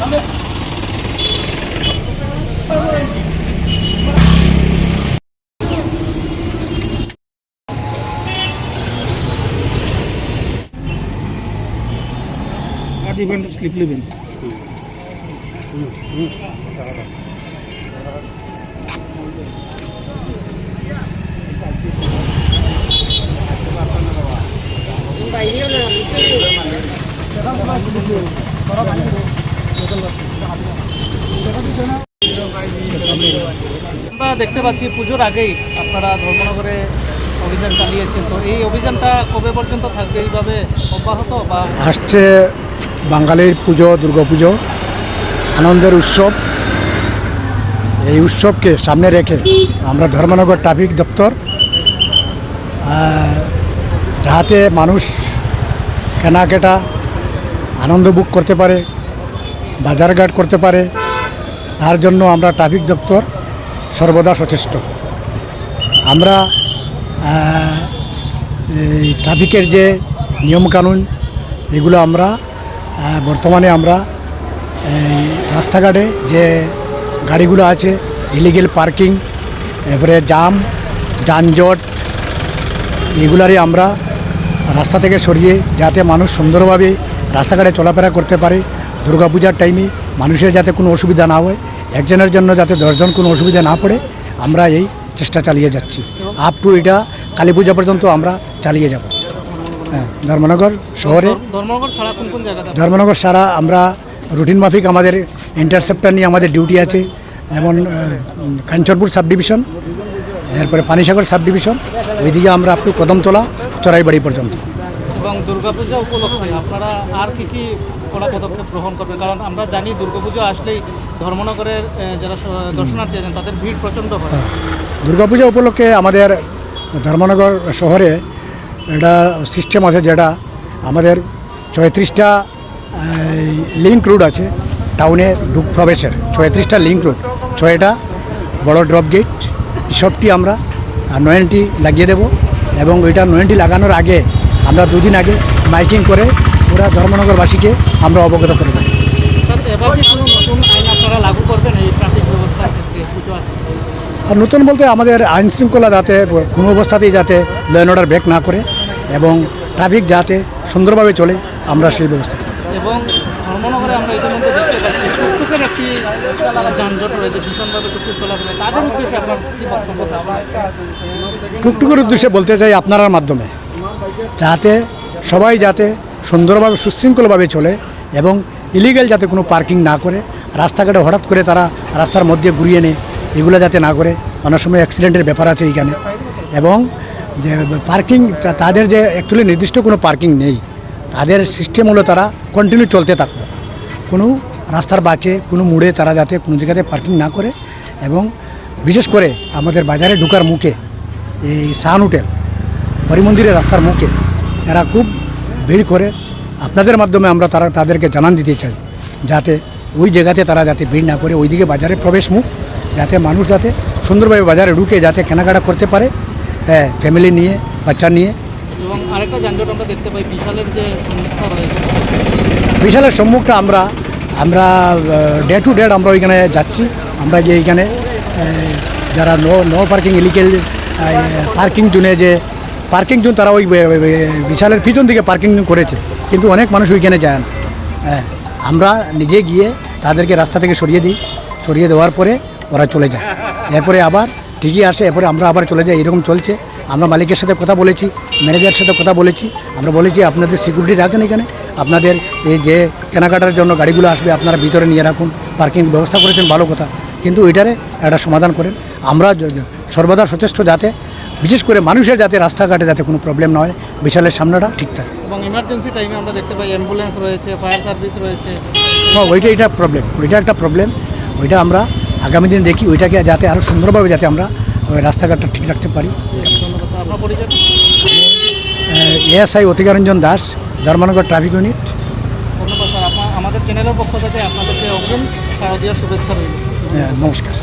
Come here. গাড়ি slip নেবেন। আমরা দেখতে পাচ্ছি পুজোর আগেই আপনারা ধর্মনগরে অভিযান চালিয়েছেন। তো এই অভিযানটা কবে পর্যন্ত থাকবে? এইভাবে অব্যাহত বা আসছে বাঙালির পুজো দুর্গাপুজো আনন্দের উৎসব। এই উৎসবকে সামনে রেখে আমরা ধর্মনগর ট্রাফিক দপ্তর যাহাতে মানুষ কেনাকাটা আনন্দ বুক করতে পারে, বাজারঘাট করতে পারে, তার জন্য আমরা ট্রাফিক দপ্তর সর্বদা সচেষ্ট। আমরা ট্রাফিকের যে নিয়মকানুন, এগুলো আমরা বর্তমানে আমরা এই রাস্তাঘাটে যে গাড়িগুলো আছে ইলিগেল পার্কিং এরপরে জাম যানজট, এগুলারই আমরা রাস্তা থেকে সরিয়ে যাতে মানুষ সুন্দরভাবে রাস্তাঘাটে চলাফেরা করতে পারে। দুর্গাপূজার টাইমে মানুষের যাতে কোনো অসুবিধা না হয়, একজনের জন্য যাতে দশজন কোনো অসুবিধা না পড়ে, আমরা এই চেষ্টা চালিয়ে যাচ্ছি। আপ টু এটা কালী পূজা পর্যন্ত আমরা চালিয়ে যাব। হ্যাঁ ধর্মনগর শহরে। ধর্মনগর ছাড়া কোন কোন ধর্মনগর সারা আমরা রুটিন মাফিক আমাদের ইন্টারসেপ্টার নিয়ে আমাদের ডিউটি আছে যেমন কাঞ্চনপুর সাব ডিভিশন এরপরে পানিসাগর সাব ডিভিশন ওইদিকে আমরা আপ টু কদমতলা চড়াইবাড়ি পর্যন্ত। এবং দুর্গাপূজা উপলক্ষে আপনারা আর কি কি কড়া পদক্ষেপ গ্রহণ করবেন? কারণ আমরা জানি দুর্গাপুজো আসলেই ধর্মনগরের যারা দর্শনার্থী আছেন তাদের ভিড় প্রচণ্ড হয়। দুর্গাপূজা উপলক্ষে আমাদের ধর্মনগর শহরে একটা সিস্টেম আছে যেটা আমাদের ছয়ত্রিশটা লিঙ্ক রুট আছে টাউনে ঢুক প্রবেশের। ছয়ত্রিশটা লিঙ্ক রুট ছয়টা বড় ড্রপ গেট সবটি আমরা নয়নটি লাগিয়ে দেব। এবং ওইটা নয়নটি লাগানোর আগে আমরা দুদিন আগে মাইকিং করে পুরা ধর্মনগরবাসীকে আমরা অবগত করে দেবো স্যার এবার কি কোনো নতুন আইন আপনারা লাগু করবেন এই ট্রাফিক ব্যবস্থার ক্ষেত্রে? পুজো আসছে আর নতুন বলতে আমাদের আইন শৃঙ্খলা যাতে কোনো অবস্থাতেই যাতে লয়েন অর্ডার ব্রেক না করে এবং ট্রাফিক যাতে সুন্দরভাবে চলে আমরা সেই ব্যবস্থা করি। এবং ধর্মনগরে আমরা ইতিমধ্যে দেখতে পাচ্ছি টুকটুকের একটি যানজট রয়েছে ভীষণভাবে টুকটুক চলাফেরা। তাদের উদ্দেশ্যে আপনার কি বক্তব্য? টুকটুকের উদ্দেশ্যে বলতে চাই আপনার মাধ্যমে যাতে সবাই যাতে সুন্দরভাবে সুশৃঙ্খলভাবে চলে এবং ইলিগাল যাতে কোনো পার্কিং না করে রাস্তাঘাটে হঠাৎ করে তারা রাস্তার মধ্যে ঘুরিয়ে নেয় এগুলো যাতে না করে। অনেক সময় অ্যাক্সিডেন্টের ব্যাপার আছে এইখানে। এবং যে পার্কিং তাদের যে অ্যাকচুয়ালি নির্দিষ্ট কোনো পার্কিং নেই, তাদের সিস্টেম হলো তারা কন্টিনিউ চলতে থাকবে। কোনো রাস্তার বাঁকে, কোনো মুড়ে তারা যাতে কোনো জায়গাতে পার্কিং না করে এবং বিশেষ করে আমাদের বাজারে ঢুকার মুখে এই সান হোটেল হরিমন্দিরের রাস্তার মুখে এরা খুব ভিড় করে। আপনাদের মাধ্যমে আমরা তারা, তাদেরকে জানান দিতে চাই, যাতে ওই জায়গাতে তারা যাতে ভিড় না করে, ওইদিকে বাজারে প্রবেশ মুখ, যাতে মানুষ যাতে সুন্দরভাবে বাজারে ঢুকে, যাতে কেনাকাটা করতে পারে। হ্যাঁ ফ্যামিলি নিয়ে বাচ্চা নিয়ে। এবং আরেকটা যানজট আমরা দেখতে পাই বিশালের যে সমস্যা রয়েছে বিশালের সম্মুখটা আমরা আমরা ডে টু ডেট আমরা ওইখানে যাচ্ছি। আমরা যে এইখানে যারা no no parking illegal parking জোনে যে পার্কিং জোন তারা ওই বিশালের পিছন দিকে পার্কিং করেছে। কিন্তু অনেক মানুষ ওইখানে যায় না। হ্যাঁ আমরা নিজে গিয়ে তাদেরকে রাস্তা থেকে সরিয়ে দিই। সরিয়ে দেওয়ার পরে ওরা চলে যায়। এরপরে আবার ঠিকই আসে এরপরে আমরা আবার চলে যাই এরকম চলছে। আমরা মালিকের সাথে কথা বলেছি ম্যানেজারের সাথে কথা বলেছি আমরা বলেছি আপনাদের সিকিউরিটি রাখেন এখানে। আপনাদের এই যে কেনাকাটার জন্য গাড়িগুলো আসবে আপনারা ভিতরে নিয়ে রাখুন পার্কিং ব্যবস্থা করেছেন ভালো কথা। কিন্তু ওইটারে একটা সমাধান করেন। আমরা সর্বদা সচেষ্ট যাতে বিশেষ করে মানুষের যাতে রাস্তাঘাটে যাতে কোনো প্রবলেম না হয় বিশালের সামনেটা ঠিক থাকে। এবং ইমার্জেন্সি টাইমে আমরা দেখতে পাই অ্যাম্বুলেন্স রয়েছে ফায়ার সার্ভিস রয়েছে। হ্যাঁ ওইটা এটা প্রবলেম ওইটা একটা প্রবলেম ওইটা আমরা আগামী দিন দেখি ওইটাকে যাতে আরও সুন্দরভাবে যাতে আমরা ওই রাস্তাঘাটটা ঠিক রাখতে পারি। ASI Atikaranjan Das Dharmanagar traffic unit. আমাদের চ্যানেলের পক্ষ থেকে আপনাদেরকে অগ্রিম শারদীয় শুভেচ্ছা রইল। হ্যাঁ নমস্কার।